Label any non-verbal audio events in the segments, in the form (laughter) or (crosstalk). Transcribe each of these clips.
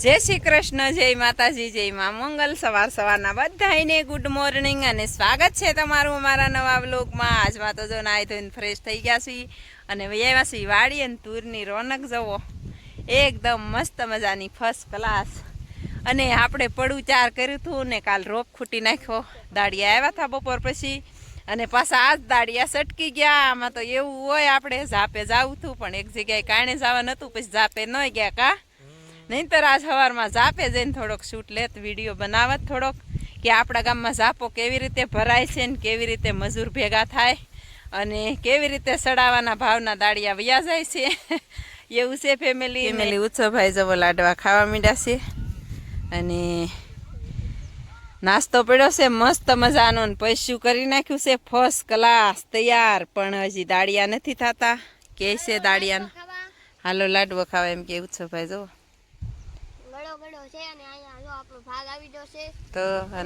જય શ્રી કૃષ્ણ, જય માતાજી, જય માં મંગલ. સવાર સવારના બધાને ગુડ મોર્નિંગ અને સ્વાગત છે તમારું અમારા નવા બ્લોગમાં આજમાં તો જો નાહી ધોઈને ફ્રેશ થઈ ગયા છીએ અને વૈયા છીએ વાડી અને તુરની રોનક જવો એકદમ મસ્ત મજાની ફર્સ્ટ ક્લાસ અને આપણે પડું ચાર કર્યું હતું ને કાલ રોપ ખૂટી નાખ્યો. દાડિયા આવ્યા હતા બપોર પછી અને પાછા આજ દાડિયા સટકી ગયા. આમાં તો એવું હોય આપણે ઝાપે જવું હતું પણ એક જગ્યાએ કારણે જવા નહોતું, પછી ઝાપે ન ગયા કા. નહીંતર આજ સવારમાં ઝાપે જઈને થોડોક શૂટ લેત વીડિયો બનાવત થોડોક કે આપણા ગામમાં ઝાપો કેવી રીતે ભરાય છે ને કેવી રીતે મજૂર ભેગા થાય અને કેવી રીતે સડાવાના ભાવના દાળિયા વયા જાય છે. (laughs) એવું છે ફેમિલી ફેમિલી ઉત્સવભાઈ જવો લાડવા ખાવા માંડ્યા છે. અને નાસ્તો પડ્યો છે મસ્ત મજાનો ને પૈસું કરી નાખ્યું છે ફર્સ્ટ ક્લાસ તૈયાર પણ હજી દાળિયા નથી થતા. કે છે દાળિયાનું હાલો લાડવો ખાવા એમ કે ઉત્સવભાઈ જવો. ગળો ગળો છે અને અહીંયા જો આપણો ભાગ આવી ગયો છે. તો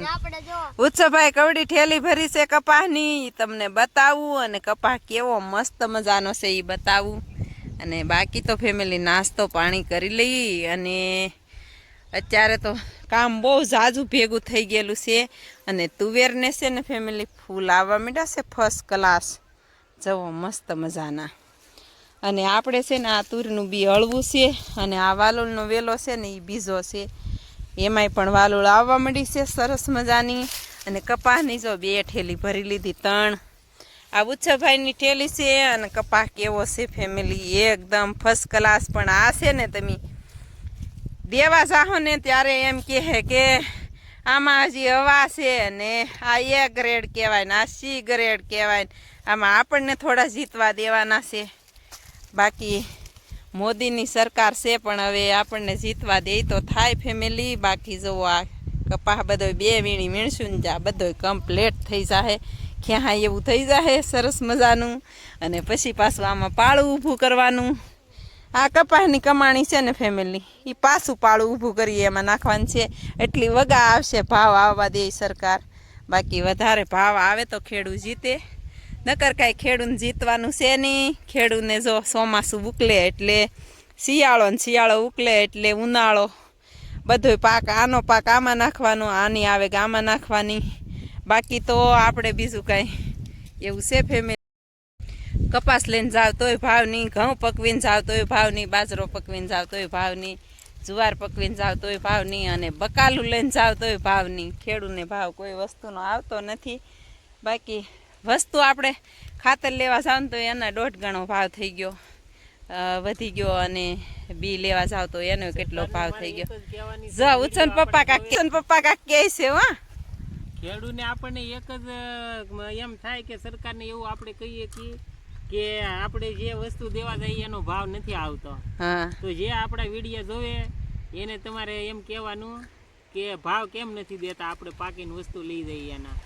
આપણે જો ઉત્સવભાઈ કવડી ઠેલી ભરી છે કપાસની તમને બતાવું અને કપાસ કેવો મસ્ત મજાનો છે એ બતાવું. અને બાકી તો ફેમિલી નાસ્તો પાણી કરી લઈ અને અત્યારે તો કામ બહુ ઝાઝું ભેગું થઈ ગયેલું છે. અને તુવેરને છે ને ફેમિલી ફૂલ આવવા માંડ્યા છે ફર્સ્ટ ક્લાસ જવો મસ્ત મજાના. અને આપણે છે ને આ તુરનું બી હળવું છે અને આ વાલોળનો વેલો છે ને એ બીજો છે. એમાંય પણ વાલોળ આવવા માંડી છે સરસ મજાની અને કપાસની જો બે ઠેલી ભરી લીધી ત્રણ. આ ઉચ્છભાઈની ઠેલી છે અને કપાસ કેવો છે ફેમિલી એકદમ ફર્સ્ટ ક્લાસ પણ આ છે ને તમે દેવા જાહો ને ત્યારે એમ કહે કે આમાં હજી હવા છે ને આ એ ગ્રેડ કહેવાય ને આ સી ગ્રેડ કહેવાય ને આમાં આપણને થોડા જીતવા દેવાના છે. બાકી મોદીની સરકાર છે, પણ હવે આપણને જીતવા દે તો થાય ફેમિલી બાકી જુઓ આ કપાસ બધો બે વીણી વીણશું ને જા બધો કમ્પ્લેટ થઈ જાહે. ક્યાં એવું થઈ જાહે સરસ મજાનું. અને પછી પાછું આમાં પાળું ઊભું કરવાનું. આ કપાસની કમાણી છે ને ફેમિલી એ પાછું પાળું ઊભું કરીએ, એમાં નાખવાનું છે. એટલી વગા આવશે, ભાવ આવવા દે સરકાર. બાકી વધારે ભાવ આવે તો ખેડૂત જીતે. નકર કાંઈ ખેડૂને જીતવાનું છે નહીં. ખેડૂને જો ચોમાસું ઉકલે એટલે, શિયાળો ને શિયાળો ઉકલે એટલે ઉનાળો. બધોય પાક, આનો પાક આમાં નાખવાનો, આની આવે આમાં નાખવાની. બાકી તો આપણે બીજું કાંઈ એવું છે ફેમિલી કપાસ લઈને જાવ તોય ભાવ નહીં, ઘઉં પકવીને જાવ તોય ભાવ નહીં, બાજરો પકવીને જાવ તોય ભાવ નહીં, જુવાર પકવીને જાવ તોય ભાવ નહીં અને બકાલું લઈને જાવ તોય ભાવ નહીં. ખેડૂને ભાવ કોઈ વસ્તુનો આવતો નથી. બાકી વસ્તુ આપણે ખાતર લેવા જાવ તો એના દોઢ ગણો ભાવ થઈ ગયો વધી ગયો અને બી લેવા જાવ તો એનો કેટલો ભાવ થઈ ગયો. જ ઉછન પપ્પા કાક ઉછન પપ્પા કાક કે છે હા. ખેડૂને આપણને એક જ એમ થાય કે સરકારને એવું આપણે કહીએ કે કે આપણે જે વસ્તુ દેવા જઈએ એનો ભાવ નથી આવતો. તો જે આપણા વીડિયો જોવે એને તમારે એમ કહેવાનું કે ભાવ કેમ નથી દેતા? આપણે પાકીને વસ્તુ લઈ જઈએ એના.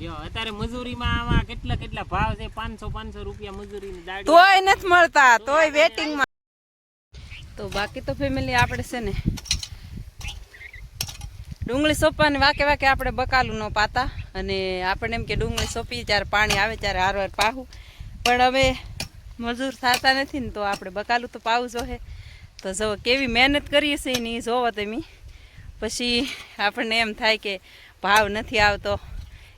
જો અત્યારે મજૂરીમાં આમાં કેટલા કેટલા ભાવ છે? પાંચસો પાંચસો રૂપિયા મજૂરીની દાડી તોય નથી મળતા તોય વેટિંગમાં. તો બાકી તો ફેમિલી આપણે છે ને ડુંગળી સોંપવાની વાકે વાકે આપણે બકાલું ન પાતા. અને આપણે એમ કે ડુંગળી સોંપી ત્યારે પાણી આવે ત્યારે હારવાર પાહું. પણ હવે મજૂર થતા નથી ને તો આપણે બકાલું તો પાવું જોઈએ તો જો કેવી મહેનત કરીએ છીએ ને એ જોવો તમે. પછી આપણને એમ થાય કે ભાવ નથી આવતો.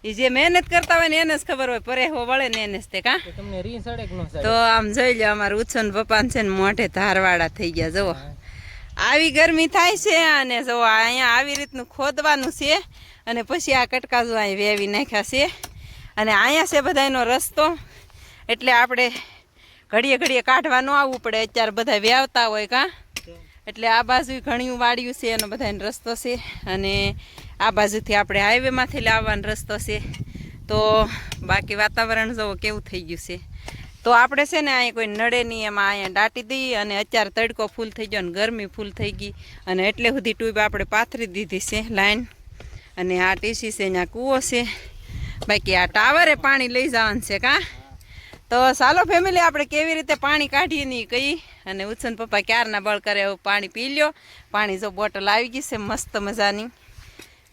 એ જે મહેનત કરતા હોય ને એને જ ખબર હોય પરેહો વળે ને એને જ તે કા? તો તમને રી સડે તો આમ જોઈ લો અમારું ઉછન પપ્પાને છે ને મોઢે ધારવાળા થઈ ગયા જુઓ. આવી ગરમી થાય છે અને જો અહીંયા આવી રીતનું ખોદવાનું છે અને પછી આ કટકા જો અહીં વેવી નાખ્યા છે. અને અહીંયા છે બધાનો રસ્તો એટલે આપણે ઘડીએ ઘડીએ કાઢવાનું આવવું પડે અત્યારે બધા વ્યાવતા હોય કાં? એટલે આ બાજુ ઘણી વાળ્યું છે એનો બધાનો રસ્તો છે. અને આ બાજુથી આપણે હાઈવેમાંથી લાવવાનો રસ્તો છે. તો બાકી વાતાવરણ જુઓ કેવું થઈ ગયું છે. તો આપણે છે ને અહીંયા કોઈ નડે નહીં, એમાં અહીંયા દાટી દઈએ અને અત્યારે તડકો ફૂલ થઈ ગયો અને ગરમી ફૂલ થઈ ગઈ. અને એટલે સુધી ટ્યુબ આપણે પાથરી દીધી છે લાઈન. અને આ ટીસી છે અહીંયા કૂવો છે. બાકી આ ટાવરે પાણી લઈ જવાનું છે કાં? તો ચાલો ફેમિલી આપણે કેવી રીતે પાણી કાઢીએ નહીં કહી અને ઉછન પપ્પા ક્યારના બળ કરે એવું પાણી પી લ્યો. પાણી જો બોટલ આવી ગઈ છે, મસ્ત મજાની.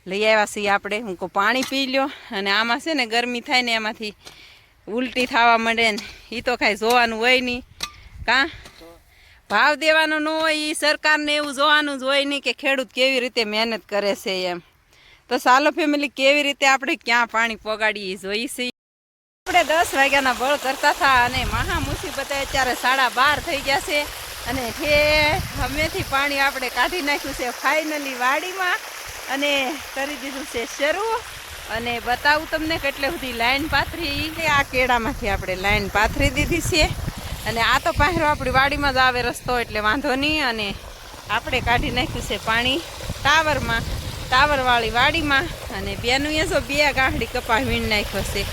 લઈ આવ્યા છીએ આપણે. હું કહું, પાણી પી લ્યો. અને આમાં છે ને ગરમી થાય ને એમાંથી ઉલટી થવા માંડે ને એ તો કાંઈ જોવાનું હોય નહીં. કાં? ભાવ દેવાનો ન હોય એ સરકારને એવું જોવાનું જ હોય નહીં કે ખેડૂત કેવી રીતે મહેનત કરે છે એમ. તો સાલો ફેમિલી, કેવી રીતે આપણે ક્યાં પાણી પગાડીએ જોઈએ છે આપણે દસ વાગ્યાના બળ કરતા હતા અને મહા મુસીબતે અત્યારે સાડા બાર થઈ ગયા છે. અને જે હમેથી પાણી આપણે કાઢી નાખ્યું છે. ફાઇનલી વાડીમાં અને કરી દીધું છે શરૂ. અને બતાવું તમને કેટલે સુધી લાઈન પાથરી. કે આ કેળામાંથી આપણે લાઈન પાથરી દીધી છે. અને આ તો પહેરો આપણી વાડીમાં જ આવે રસ્તો, એટલે વાંધો નહીં. અને આપણે કાઢી નાખ્યું છે પાણી ટાવરમાં, ટાવરવાળી વાડીમાં. અને બેનું એ જો બે ગાંઠડી કપા વીણ નાખ્યો છે.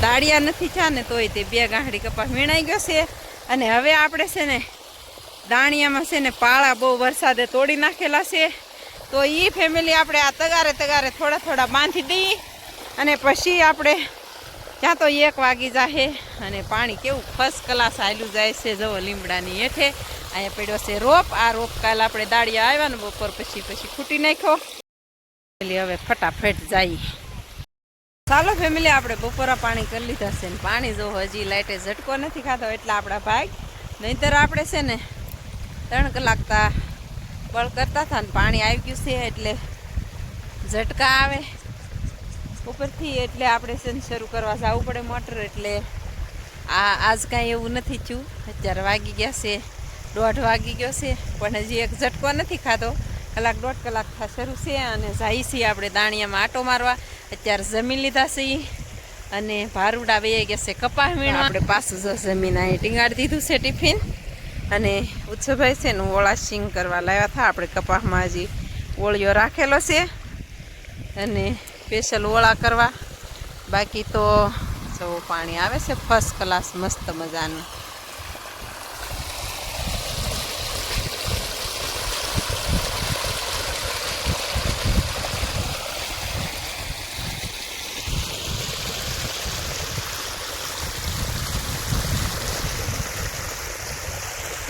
દાળિયા નથી થયા ને તોય તે બે ગાંઠડી કપા વીણાઈ ગયો છે. અને હવે આપણે છે ને, દાણિયામાં છે ને પાળા બહુ વરસાદે તોડી નાખેલા છે. તો એ ફેમિલી આપણે આ તગારે તગારે થોડા થોડા બાંધી દઈએ અને પછી આપણે ત્યાં તો એક વાગી જાહે અને પાણી કેવું ફર્સ્ટ ક્લાસ હાલ્યું જાય છે જવો લીમડાની હેઠે. અહીંયા પડ્યો છે રોપ. આ રોપ કાલ આપણે દાળિયા આવ્યા ને બપોર પછી પછી ખૂટી નાખ્યો. એટલે હવે ફટાફટ જઈએ ચાલો ફેમિલી આપણે બપોરા પાણી કરી લીધા છે ને પાણી જો હજી લાઇટે ઝટકો નથી ખાતો એટલે આપણા ભાગ. નહીંતર આપણે છે ને ત્રણ કલાક તા બળ કરતા હતા ને પાણી આવી ગયું છે એટલે ઝટકા આવે. ઉપરથી એટલે આપણે છે શરૂ કરવા જવું પડે મોટર એટલે આ આજ કાંઈ એવું નથી થયું. અત્યારે વાગી ગયા છે, દોઢ વાગી ગયો છે, પણ હજી એક ઝટકો નથી ખાતો કલાક દોઢ કલાક શરૂ છે અને જાય છીએ આપણે દાણિયામાં આટો મારવા. અત્યારે જમીન લીધા છે અને ભારુડા બે ગયા છે કપાસ વીણવા. આપણે પાછું જો જમીન અહીં ટીંગાડી દીધું છે ટિફિન. અને ઉત્સવભાઈ છે ને ઓળા સિંગ કરવા લાવ્યા હતા. આપણે કપાસમાં હજી ઓળિયો રાખેલો છે અને સ્પેશિયલ ઓળા કરવા. બાકી તો જો પાણી આવે છે ફર્સ્ટ ક્લાસ મસ્ત મજાનું.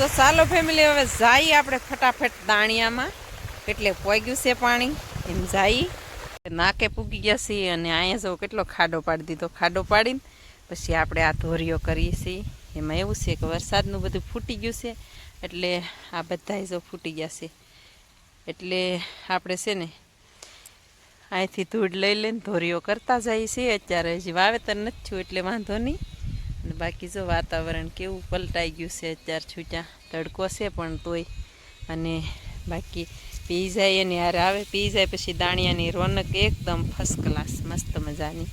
તો ચાલો ફેમિલી હવે જઈએ આપણે ફટાફટ દાણિયામાં. એટલે પોગ્યું છે પાણી? એમ જઈ નાકે પૂગી ગયા છીએ અને અહીંયા જો કેટલો ખાડો પાડી દીધો. ખાડો પાડીને પછી આપણે આ ધોરીઓ કરીએ છીએ. એમાં એવું છે કે વરસાદનું બધું ફૂટી ગયું છે, એટલે આ બધા જો ફૂટી ગયા છે. એટલે આપણે છે ને અહીંથી ધૂળ લઈ લઈને ધોરીઓ કરતા જઈએ છીએ. અત્યારે હજી વાવેતર નથી થયું, એટલે વાંધો નહીં. અને બાકી જો વાતાવરણ કેવું પલટાઈ ગયું છે અત્યારે છૂટ્યા તડકો છે પણ તોય. અને બાકી પી જાય એની હારે આવે, પી જાય પછી દાણિયાની રોનક એકદમ ફર્સ્ટ ક્લાસ મસ્ત મજાની.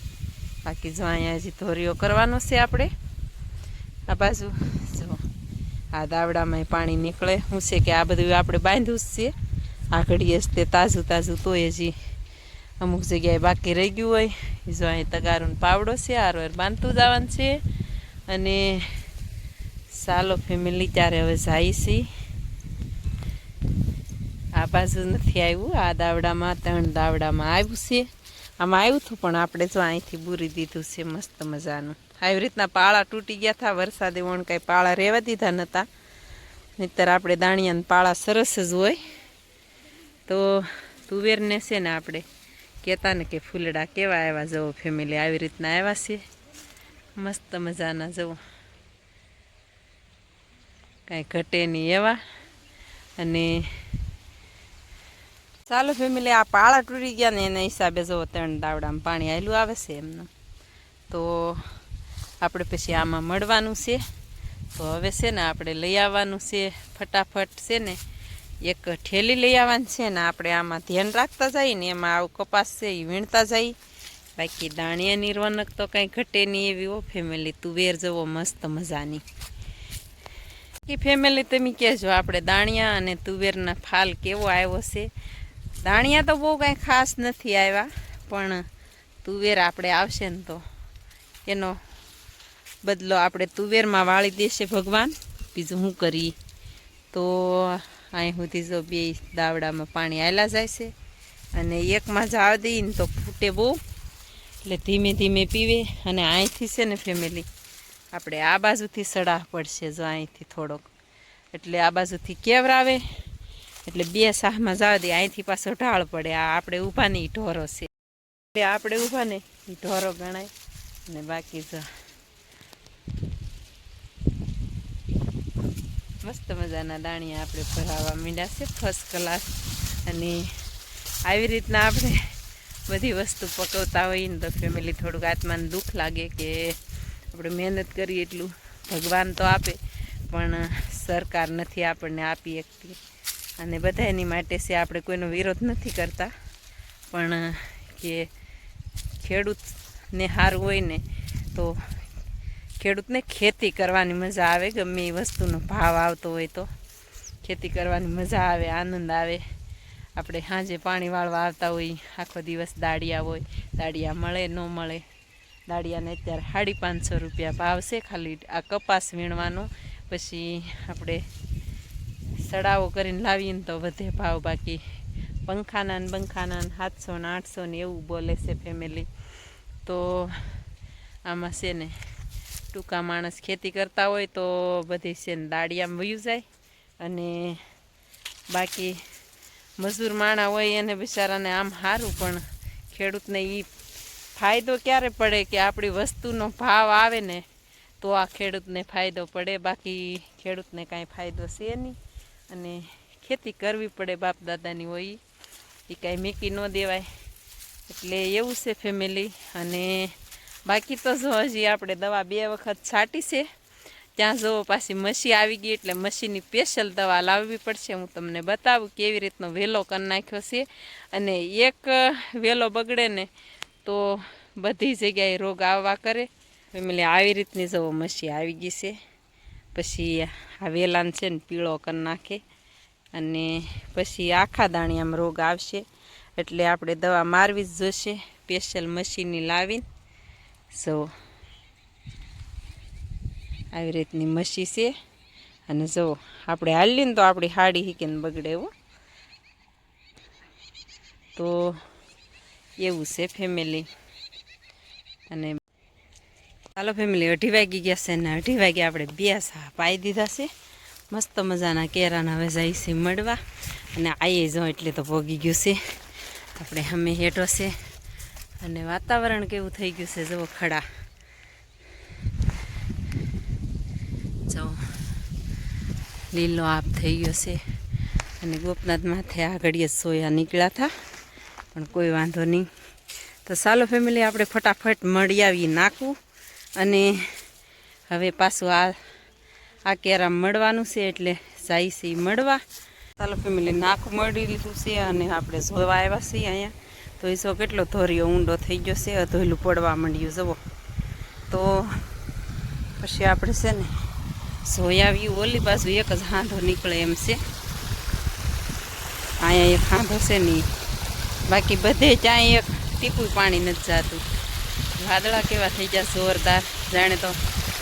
બાકી જો અહીંયા હજી ધોરીઓ કરવાનો છે આપણે. આ બાજુ જો આ દાવડામાં પાણી નીકળે. શું છે કે આ બધું આપણે બાંધ્યું જ છે. આ ઘડીએ જ તે તાજું તાજું તોય હજી અમુક જગ્યાએ બાકી રહી ગયું હોય. જો અહીં તગારોનો પાવડો છે હાર બાંધતું જવાનું છે. અને સાલો ફેમિલી ત્યારે હવે જાય છે. આ બાજુ નથી આવ્યું, આ દાવડામાં, ત્રણ દાવડામાં આવ્યું છે. આમાં આવ્યું હતું પણ આપણે જો અહીંથી બૂરી દીધું છે, મસ્ત મજાનું. આવી રીતના પાળા તૂટી ગયા હતા, વરસાદે વણ કાંઈ પાળા રહેવા દીધા નહોતા નહીતર આપણે દાણિયાના પાળા સરસ જ હોય. તો તુવેરને છે ને આપણે કહેતા ને કે ફૂલડા કેવા આવ્યા જવો ફેમિલી આવી રીતના આવ્યા છે. મસ્ત મજાના જવું કાંઈ ઘટે નહીં એવા. અને ચાલો ફેમિલી આ પાળા તૂટી ગયા ને એના હિસાબે જવો ત્રણ દાવડામાં પાણી આવેલું આવે છે એમનું. તો આપણે પછી આમાં મળવાનું છે. તો હવે છે ને આપણે લઈ આવવાનું છે, ફટાફટ છે ને એક ઠેલી લઈ આવવાની છે ને આપણે આમાં ધ્યાન રાખતા જઈએ ને એમાં આવું કપાસ છે એ વીણતા જઈએ. બાકી દાણિયાની રોનક તો કાંઈ ઘટે નહીં એવી હો ફેમિલી તુવેર જવો, મસ્ત મજાની. બાકી ફેમિલી તમે કહેજો, આપણે દાણિયા અને તુવેરના ફાલ કેવો આવ્યો છે? દાણિયા તો બહુ કાંઈ ખાસ નથી આવ્યા, પણ તુવેર આપણે આવશે ને તો એનો બદલો આપણે તુવેરમાં વાળી દેશે ભગવાન. બીજું શું કરીએ તો અહીં સુધી જો બે દાવડામાં પાણી આવેલા જાય છે. અને એકમાં જાવ દઈએ ને તો ફૂટે બહુ. એટલે ધીમે ધીમે પીવે અને અહીંથી છે ને ફેમિલી આપણે આ બાજુથી સડા પડશે જો અહીંથી થોડોક. એટલે આ બાજુથી કેવરાવે, એટલે બે સાહમાં જવા દે, અહીંથી પાછો ઢાળ પડે. આ આપણે ઊભા ને ઢોરો છે. એટલે આપણે ઊભા ને ઢોરો ગણાય. અને બાકી જો. મસ્ત મજાના દાણિયા આપણે ભરાવા માંડ્યા છે ફર્સ્ટ ક્લાસ અને આવી રીતના આપણે બધી વસ્તુ પકવતા હોઈએ ને તો ફેમિલી થોડુંક આત્માને દુઃખ લાગે કે આપણે મહેનત કરીએ એટલું ભગવાન તો આપે, પણ સરકાર નથી આપણને આપી શકતી. અને બધા એની માટે છે આપણે કોઈનો વિરોધ નથી કરતા. પણ કે ખેડૂતને સારું હોય ને તો ખેડૂતને ખેતી કરવાની મજા આવે, ગમે એ વસ્તુનો ભાવ આવતો હોય તો. ખેતી કરવાની મજા આવે, આનંદ આવે. આપણે સાંજે પાણી વાળવા આવતા હોય, આખો દિવસ દાળિયા હોય દાળિયા મળે, ન મળે. દાડિયાને અત્યારે સાડી પાંચસો રૂપિયા ભાવ છે, ખાલી આ કપાસ વીણવાનો. પછી આપણે સડાવો કરીને લાવીને તો વધે ભાવ બાકી. પંખાના ને બંખાના ને સાતસો ને આઠસો ને એવું બોલે છે ફેમિલી તો આમાં છે ને, ટૂંકા માણસ ખેતી કરતા હોય તો બધી છે ને દાડિયામાં વયું જાય. અને બાકી મજૂર માણા હોય એને બિચારાને આમ સારું પણ ખેડૂતને એ ફાયદો ક્યારે પડે કે આપણી વસ્તુનો ભાવ આવે ને તો આ ખેડૂતને ફાયદો પડે? બાકી ખેડૂતને કાંઈ ફાયદો છે નહીં. અને ખેતી કરવી પડે બાપ દાદાની હોય એ કાંઈ મીકી ન દેવાય. એટલે એવું છે ફેમિલી અને બાકી તો જો હજી આપણે દવા બે વખત છાંટી છે. ત્યાં જો પાછી મસી આવી ગઈ એટલે મસીની સ્પેશિયલ દવા લાવવી પડશે. હું તમને બતાવું કેવી રીતનો વેલો કરી નાખ્યો છે. અને એક વેલો બગડે ને તો બધી જગ્યાએ રોગ આવવા કરે. ફેમિલી, આવી રીતની જો મસી આવી ગઈ છે. પછી આ વેલાન છે ને પીળો કરી નાખે. અને પછી આખા દાણિયામાં રોગ આવશે. એટલે આપણે દવા મારવી જ જોશે. સ્પેશિયલ મશીનની લાવીને. સો આવી રીતની મસી છે. અને જો આપણે હાલીએ ને તો આપણી હાડી હીકીને બગડે એવું તો એવું છે ફેમિલી અને ચાલો ફેમિલી અઢી વાગી ગયા છે ને અઢી વાગે આપણે બે સા પાઈ દીધા છે. મસ્ત મજાના કેરાના હવે જાય છે મળવા. અને આઈએ જો એટલે તો ભોગી ગયું છે. આપણે અમે હેઠો છે. અને વાતાવરણ કેવું થઈ ગયું છે જવો ખડા. જો લીલો આપ થઈ ગયો છે. અને ગોપનાથ માથે આગળીએ સોયા નીકળ્યા હતા. પણ કોઈ વાંધો નહીં. તો ચાલો ફેમિલી આપણે ફટાફટ મળી આવી નાખવું અને હવે પાછું આ આ કેરા મળવાનું છે એટલે જાય છે મળવા. ચાલો ફેમિલી નાખું મળી લીધું છે અને આપણે જોવા આવ્યા છીએ અહીંયા. તો જો કેટલો ધોરિયો ઊંડો થઈ ગયો છે અધોયલું પડવા માંડ્યું જવો તો પછી આપણે છે ને સોયાવ્યું ઓલી બાજુ એક જ હાંધો નીકળે એમ છે. અહીંયા એક હાંધો છે નહીં બાકી બધે ત્યાં એક ટીપું પાણી નથી જાતું. વાદળા કેવા થઈ ગયા જોરદાર. જાણે તો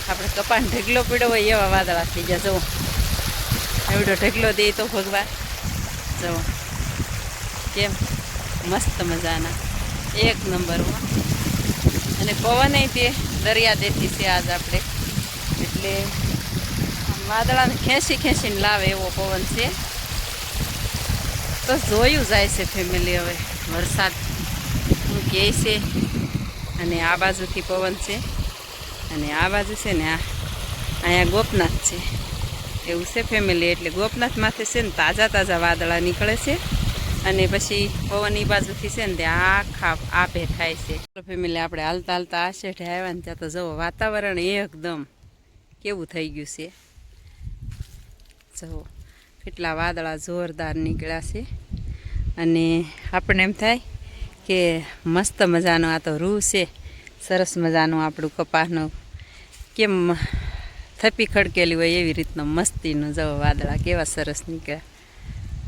આપણે કપાન ઢગલો પીડ્યો હોય એવા વાદળા થઈ ગયા. જુઓ. એવડો ઢગલો દે તો ભગવાન. જુઓ. કેમ? મસ્ત મજાના. એક નંબરમાં અને પવન તે દરિયા દેતી છે આજ આપણે. એટલે વાદળાને ખેંચી ખેંચીને લાવે એવો પવન છે. તો જોયું જાય છે ફેમિલી હવે, વરસાદ હું કહે છે અને આ બાજુથી પવન છે અને આ બાજુ છે ને આ, અહીંયા ગોપનાથ છે. એવું છે ફેમિલી એટલે ગોપનાથ માથે છે ને તાજા તાજા વાદળા નીકળે છે અને પછી પવન એ બાજુથી છે ને ત્યાં આખા આપે થાય છે. ફેમિલી આપણે હાલતા હાલતા આ શેઠે આવ્યા ને ત્યાં તો જવો વાતાવરણ એકદમ કેવું થઈ ગયું છે. જુઓ કેટલા વાદળા જોરદાર નીકળ્યા છે. અને આપણને એમ થાય કે મસ્ત મજાનો આ તો રૂ છે. સરસ મજાનું આપણું કપાસનું કેમ થપી ખડકેલી હોય એવી રીતનો મસ્તીનું જવો વાદળા કેવા સરસ નીકળ્યા.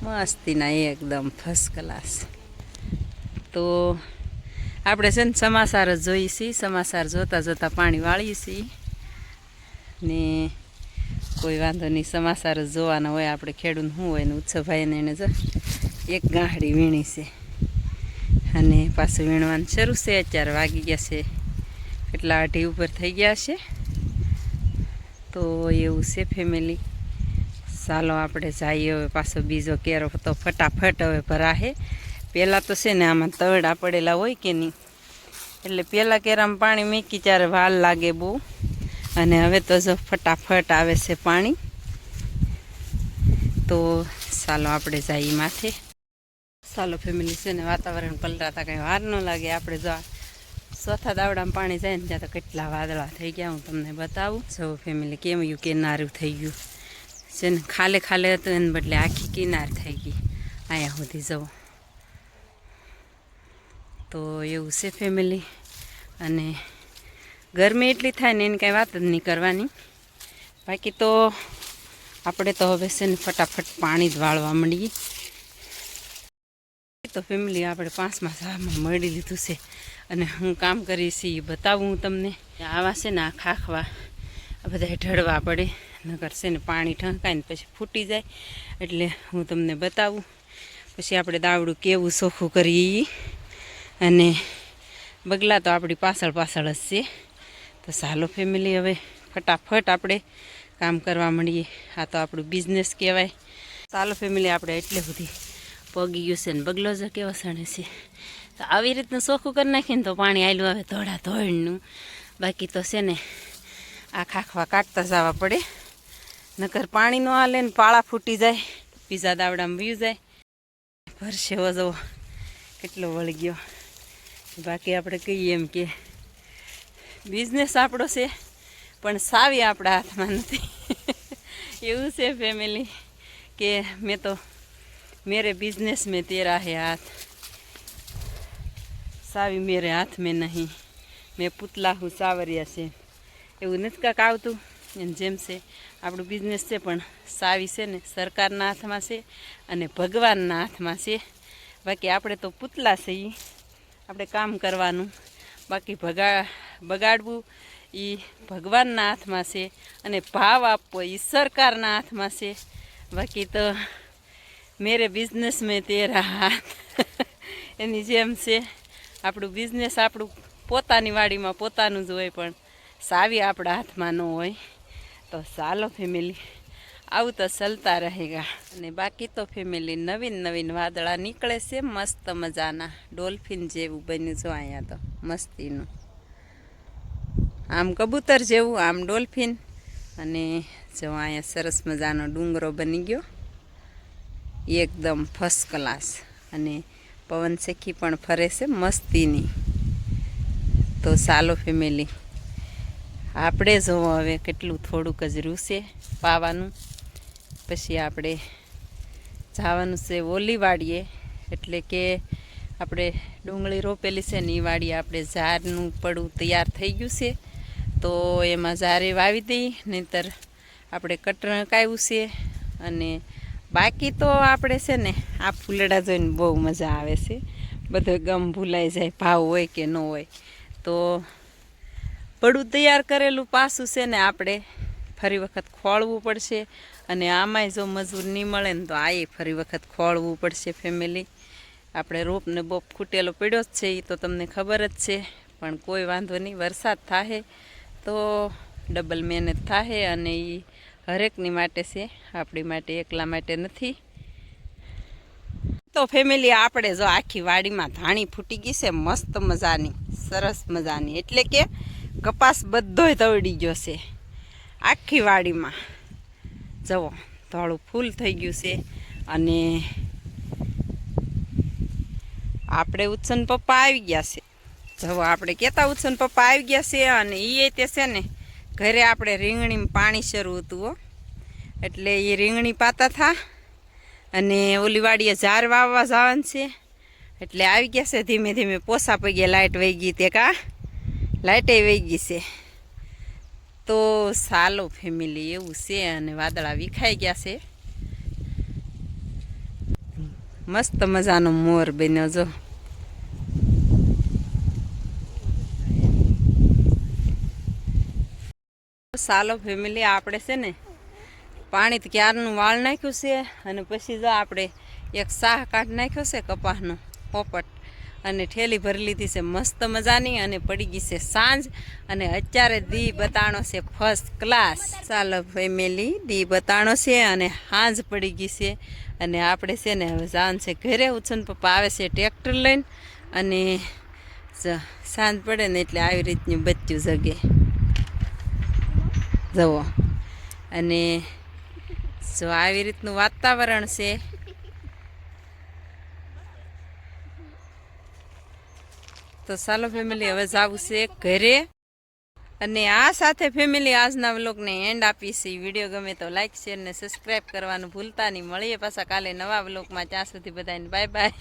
મસ્તીના એકદમ ફર્સ્ટ ક્લાસ તો આપણે છે ને સમાચાર જ જોઈએ છીએ. સમાચાર જોતાં જોતાં પાણી વાળીએ છીએ. ને કોઈ વાંધો નહીં, સમાચાર જ જોવાના હોય આપણે ખેડૂત શું હોય ને ઉત્સવભાઈને એને જો એક ગાંહડી વીણી છે. અને પાછું વીણવાનું શરૂ છે, અત્યારે વાગી ગયા છે કેટલા અઢી ઉપર થઈ ગયા છે. તો એવું છે ફેમિલી ચાલો આપણે જઈએ હવે પાછો બીજો કેરો તો ફટાફટ હવે ભરાશે પહેલાં તો છે ને આમાં તવડા પડેલા હોય કે નહીં? એટલે પહેલાં કેરામાં પાણી મૂકી, ત્યારે વાલ લાગે બહુ. અને હવે તો જો ફટાફટ આવે છે પાણી. તો ચાલો આપણે જઈએ માથે. ચાલો ફેમિલી છે ને વાતાવરણ પલટાતા કંઈ વાર ન લાગે. આપણે જો ચોથા દાવડામાં પાણી જાય ને ત્યાં તો કેટલા વાદળા થઈ ગયા, હું તમને બતાવું. જો ફેમિલી કેમ યુ કિનારું થઈ ગયું? છે ને ખાલે ખાલે હતું, એને બદલે આખી કિનાર થઈ ગઈ. અહીંયા સુધી જવું તો એવું છે ફેમિલી અને ગરમી એટલી થાય ને એની કાંઈ વાત જ નહીં કરવાની. બાકી તો આપણે તો હવે છે ને ફટાફટ પાણી જ વાળવા માંડીએ. તો ફેમિલી આપણે પાંચમાં સામાં મળી લીધું છે. અને હું કામ કરીશ એ બતાવું હું તમને. આવા છે ને આ ખાખવા, આ બધા ઢળવા પડે. નગર છે ને પાણી ઠંકાય પછી ફૂટી જાય. એટલે હું તમને બતાવું. પછી આપણે દાવડું કેવું સોખું કરીએ. અને બગલા તો આપણી પાછળ પાછળ જ છે. તો સાલો ફેમિલી, હવે ફટાફટ આપણે કામ કરવા માંડીએ. આ તો આપણું બિઝનેસ કહેવાય. સાલો ફેમિલી, આપણે એટલે બધી પગી ગયું છે ને બગલો જ કેવો સણે છે. તો આવી રીતનું ચોખ્ખું કરી નાખીને તો પાણી આવેલું આવે ધોળા ધોળનું. બાકી તો છે ને આ ખાખવા કાઢતા જવા પડે. નકર પાણી ન હાલે ને પાળા ફૂટી જાય, પીઝા દાવડામાં વ્યુ જાય. ભરશે જવો કેટલો વળગ્યો ગયો. બાકી આપણે કહીએ એમ કે બિઝનેસ આપણો છે, પણ સાવી આપણા હાથમાં નથી. એવું છે ફેમિલી કે મેં તો, મેરે બિઝનેસ મેં તેરા હે હાથ. સાવી મેરે હાથ મેં નહીં. મેં પુતલા હું સાવરિયા છે. એવું નથી કાંક આવતું એને જેમ છે. આપણું બિઝનેસ છે, પણ સાવી છે ને સરકારના હાથમાં છે અને ભગવાનના હાથમાં છે. બાકી આપણે તો પુતલા છે ઈ. આપણે કામ કરવાનું. બાકી ભગા બગાડવું એ ભગવાનના હાથમાં છે અને ભાવ આપવો એ સરકારના હાથમાં છે. બાકી તો મેરે બિઝનેસ મેં તેરા હાથ. એની જેમ છે. આપણું બિઝનેસ આપણું પોતાની વાડીમાં પોતાનું જ હોય પણ સાવી આપણા હાથમાં ન હોય. તો ચાલો ફેમિલી આવું તો ચલતા રહેગા. અને બાકી તો ફેમિલી નવીન નવીન વાદળા નીકળે છે, મસ્ત મજાના. ડોલ્ફિન જેવું બન્યું જો અહીંયા તો, મસ્તીનું. આમ કબૂતર જેવું, આમ ડોલ્ફિન. અને જો અહીંયા સરસ મજાનો ડુંગરો બની ગયો. એકદમ ફર્સ્ટ ક્લાસ અને પવન શેખી પણ ફરે છે, મસ્તીની. તો સાલો ફેમિલી આપણે જોવો હવે કેટલું થોડુંક જ રૂસે પાવાનું પછી આપણે જવાનું છે ઓલી વાડીએ એટલે કે આપણે ડુંગળી રોપેલી છે ને એ વાડીએ આપણે ઝાડનું પડું તૈયાર થઈ ગયું છે. તો એમાં ઝારે વાવી દઈ, નહીંતર આપણે કટરણ કાવ્યું છે. અને બાકી તો આપણે છે ને, આ ફૂલડા જોઈને બહુ મજા આવે છે. બધો ગમ ભૂલાઈ જાય, ભાવ હોય કે ન હોય. તો પડું તૈયાર કરેલું પાસું છે ને આપણે ફરી વખત ખોળવું પડશે. અને આમાંય જો મજૂર નહીં મળે ને તો આએ ફરી વખત ખોળવું પડશે ફેમિલી આપણે રોપને બોપ ખૂટેલો પડ્યો જ છે એ તો તમને ખબર જ છે. પણ કોઈ વાંધો નહીં, વરસાદ થાય તો ડબલ મહેનત થાય અને એ હરેકની માટે છે, આપણી માટે એકલા માટે નથી. તો ફેમિલી આપણે જો આખી વાડીમાં ધાણી ફૂટી ગઈ છે, મસ્ત મજાની, સરસ મજાની. એટલે કે કપાસ બધોય તવડી ગયો છે, આખી વાડીમાં. જવો ધોળું ફૂલ થઈ ગયું છે અને આપણે ઉત્સન પપ્પા આવી ગયા છે. જુઓ આપણે કહેતા ઉત્સન પપ્પા આવી ગયા છે અને એ તે છે ને ઘરે આપણે રીંગણીમાં પાણી શરૂ હતું હો. એટલે એ રીંગણી પાતા થા અને ઓલી વાડીએ ઝાર વાવવા જવાનું છે. એટલે આવી ગયા છે ધીમે ધીમે પોસા પગ્યા લાઇટ વહી ગઈ તે કા? લાઇટે વહી ગઈ છે. તો સાલો ફેમિલી એવું છે અને વાદળા વિખાઈ ગયા છે. મસ્ત મજાનો મોર બન્યો જો. સાલો ફેમિલી, આપણે છે ને પાણી તો ક્યારનું વાળ નાખ્યું છે અને પછી જો આપણે એક શાહ કાઢ નાખ્યો છે કપાસનો પોપટ અને ઠેલી ભરી લીધી છે મસ્ત મજાની અને પડી ગઈ છે સાંજ અને અત્યારે દી બતાણો છે ફર્સ્ટ ક્લાસ ચાલો ફેમિલી, દી બતાણો છે અને સાંજ પડી ગઈ છે અને આપણે છે ને હવે જાન છે ઘરે ઉછન પપ્પા આવે છે ટ્રેક્ટર લઈને અને સાંજ પડે ને એટલે આવી રીતનું બચ્ચું જગે. જુઓ. અને જો આવી રીતનું વાતાવરણ છે. તો ચાલો ફેમિલી હવે જવું છે ઘરે. અને આ સાથે ફેમિલી આજના વ્લોગને એન્ડ આપીશ વીડિયો ગમે તો લાઈક શેર ને સબસ્ક્રાઈબ કરવાનું ભૂલતા નહીં. મળીએ પાછા કાલે નવા વ્લોગમાં. ત્યાં સુધી બધાને બાય બાય